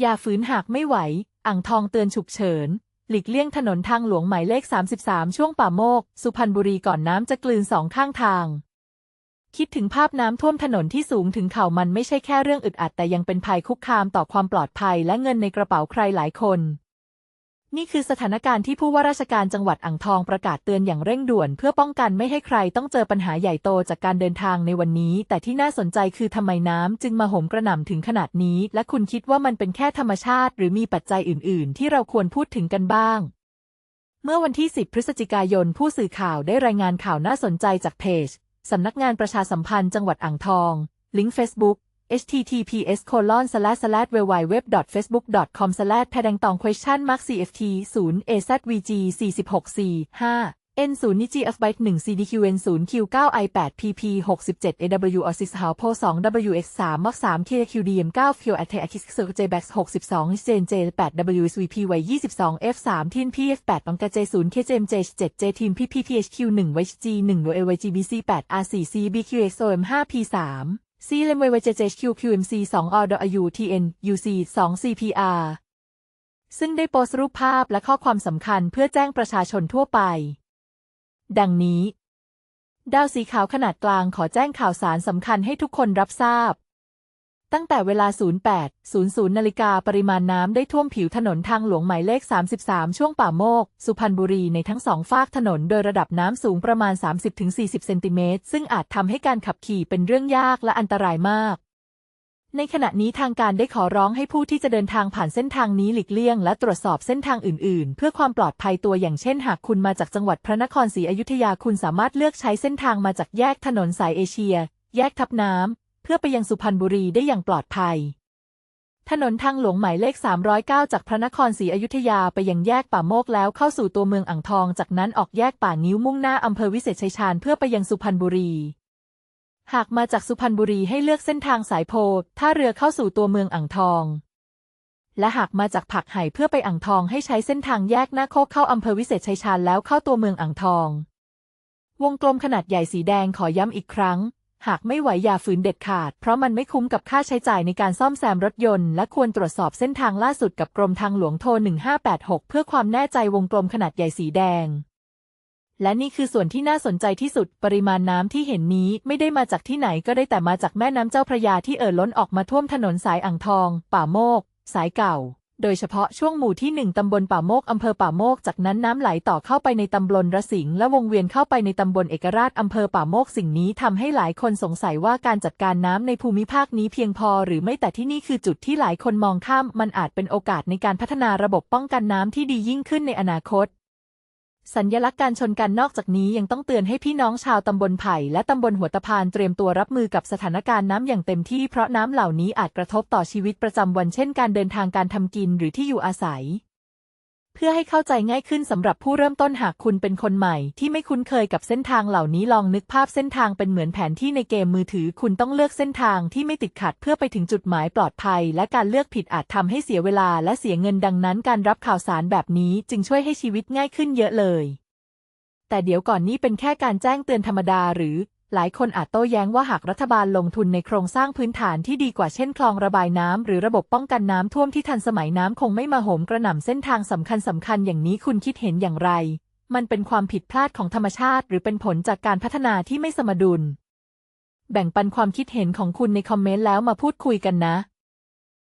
อย่าฝืนหากไม่ไหว อ่างทองเตือนฉุกเฉิน หลีกเลี่ยงถนนทางหลวงหมายเลข 33 ช่วงป่าโมก สุพรรณบุรีก่อนน้ำจะกลืนสองข้างทาง คิดถึงภาพน้ำท่วมถนนที่สูงถึงเข่ามันไม่ใช่แค่เรื่องอึดอัดแต่ยังเป็นภัยคุกคามต่อความปลอดภัยและเงินในกระเป๋าใครหลายคน นี่คือสถานการณ์ที่ผู้ว่าราชการจังหวัดอ่างทองประกาศเตือนอย่างเร่งด่วน เพื่อป้องกันไม่ให้ใครต้องเจอปัญหาใหญ่โตจากการเดินทางในวันนี้ แต่ที่น่าสนใจคือทำไมน้ำจึงมาโหมกระหน่ำถึงขนาดนี้ และคุณคิดว่ามันเป็นแค่ธรรมชาติ หรือมีปัจจัยอื่น ๆ ที่เราควรพูดถึงกันบ้าง เมื่อวันที่ 10 พฤศจิกายน ผู้สื่อข่าวได้รายงานข่าวน่าสนใจจากเพจสำนักงานประชาสัมพันธ์จังหวัดอ่างทอง ลิงก์ Facebook https colon slash slash www facebook com slash แพดงตอง question mark cft 0 azvg 46 4 5 n 0 niji f byte 1 cdqn 0 q 9 i 8 pp 67 aw osis how po 2 wx 3 mark 3 kqdm 9 q at akis jbax 62 jnj 8 wsvp y 22 f 3 tin pf 8 บังกะ j 0 kjmj 7 j team pppHq 1 yg 1 wygbc 8 r 4 cbqxom 5 p 3 ซีเลมเว JJQ QMC 2อ d u TN UC 2 CPR ซึ่งได้โพสต์รูปภาพและข้อความสำคัญเพื่อแจ้งประชาชนทั่วไป ดังนี้ ดาวสีขาวขนาดกลางขอแจ้งข่าวสารสำคัญให้ทุกคนรับทราบ ตั้งแต่เวลา 08.00 นาฬิกาปริมาณน้ำได้ท่วมผิวถนนทางหลวงหมายเลข 33 ช่วงป่าโมก สุพรรณบุรีในทั้งสองฝากถนนโดยระดับน้ำสูงประมาณ 30-40 เซนติเมตร ซึ่งอาจทำให้การขับขี่เป็นเรื่องยากและอันตรายมาก ในขณะนี้ทางการได้ขอร้องให้ผู้ที่จะเดินทางผ่านเส้นทางนี้หลีกเลี่ยง และตรวจสอบเส้นทางอื่น ๆ เพื่อความปลอดภัยตัวอย่างเช่น หากคุณมาจากจังหวัดพระนครศรีอยุธยาคุณสามารถเลือกใช้เส้นทางมาจากแยกถนนสายเอเชีย แยกทับน้ำ พื่อไปยังสุพรรณบุรีได้อย่างปลอดภัย ถนนทางหลวงหมายเลข 309 จากพระนครศรีอยุธยาไปยังแยกป่าโมกแล้วเข้าสู่ตัวเมืองอ่างทอง จากนั้นออกแยกป่านิ้วมุ่งหน้าอำเภอวิเศษชัยชาญเพื่อไปยังสุพรรณบุรี หากมาจากสุพรรณบุรีให้เลือกเส้นทางสายโพท่าเรือเข้าสู่ตัวเมืองอ่างทอง และหากมาจากผักไห่เพื่อไปอ่างทองให้ใช้เส้นทางแยกหน้าโคกเข้าอำเภอวิเศษชัยชาญแล้วเข้าตัวเมืองอ่างทองวงกลมขนาดใหญ่สีแดงขอย้ำอีกครั้ง หากไม่ไหวอย่าฝืนเด็ดขาด เพราะมันไม่คุ้มกับค่าใช้จ่ายในการซ่อมแซมรถยนต์ และควรตรวจสอบเส้นทางล่าสุดกับกรมทางหลวงโทร 1586 เพื่อความแน่ใจวงกลมขนาดใหญ่สีแดง และนี่คือส่วนที่น่าสนใจที่สุด ปริมาณน้ำที่เห็นนี้ไม่ได้มาจากที่ไหนก็ได้แต่มาจากแม่น้ำเจ้าพระยาที่เอ่อล้นออกมาท่วมถนนสายอ่างทอง ป่าโมก สายเก่า โดยเฉพาะช่วงหมู่ที่หนึ่งตำบลป่าโมก อำเภอป่าโมก จากนั้นน้ำไหลต่อเข้าไปในตำบลระสิงห์และวงเวียนเข้าไปในตำบลเอกราช อำเภอป่าโมก สิ่งนี้ทำให้หลายคนสงสัยว่าการจัดการน้ำในภูมิภาคนี้เพียงพอหรือไม่แต่ที่นี่คือจุดที่หลายคนมองข้าม มันอาจเป็นโอกาสในการพัฒนาระบบป้องกันน้ำที่ดียิ่งขึ้นในอนาคต สัญญลักษณ์การชนกันนอกจากนี้ยังต้องเตือนให้พี่น้องชาวตำบลไผ่และตำบลหัวตะพานเตรียมตัวรับมือกับสถานการณ์น้ำอย่างเต็มที่เพราะน้ำเหล่านี้อาจกระทบต่อชีวิตประจำวันเช่นการเดินทางการทำกินหรือที่อยู่อาศัย พื่อให้เข้าใจง่ายขึ้นสำหรับผู้เริ่มต้นหากคุณเป็นคนใหม่ ที่ไม่คุ้นเคยกับเส้นทางเหล่านี้ลองนึกภาพเส้นทางเป็นเหมือนแผนที่ในเกมมือถือ คุณต้องเลือกเส้นทางที่ไม่ติดขัดเพื่อไปถึงจุดหมายปลอดภัย และการเลือกผิดอาจทำให้เสียเวลาและเสียเงินดังนั้น การรับข่าวสารแบบนี้จึงช่วยให้ชีวิตง่ายขึ้นเยอะเลย แต่เดี๋ยวก่อนนี้เป็นแค่การแจ้งเตือนธรรมดาหรือ หลายคนอาจโต้แย้งว่าหากรัฐบาลลงทุนในโครงสร้างพื้นฐานที่ดีกว่าเช่นคลองระบายน้ำหรือระบบป้องกันน้ำท่วมที่ทันสมัยน้ำคงไม่มาโหมกระหน่ำเส้นทางสำคัญสำคัญอย่างนี้คุณคิดเห็นอย่างไร มันเป็นความผิดพลาดของธรรมชาติ หรือเป็นผลจากการพัฒนาที่ไม่สมดุล แบ่งปันความคิดเห็นของคุณในคอมเมนต์แล้วมาพูดคุยกันนะ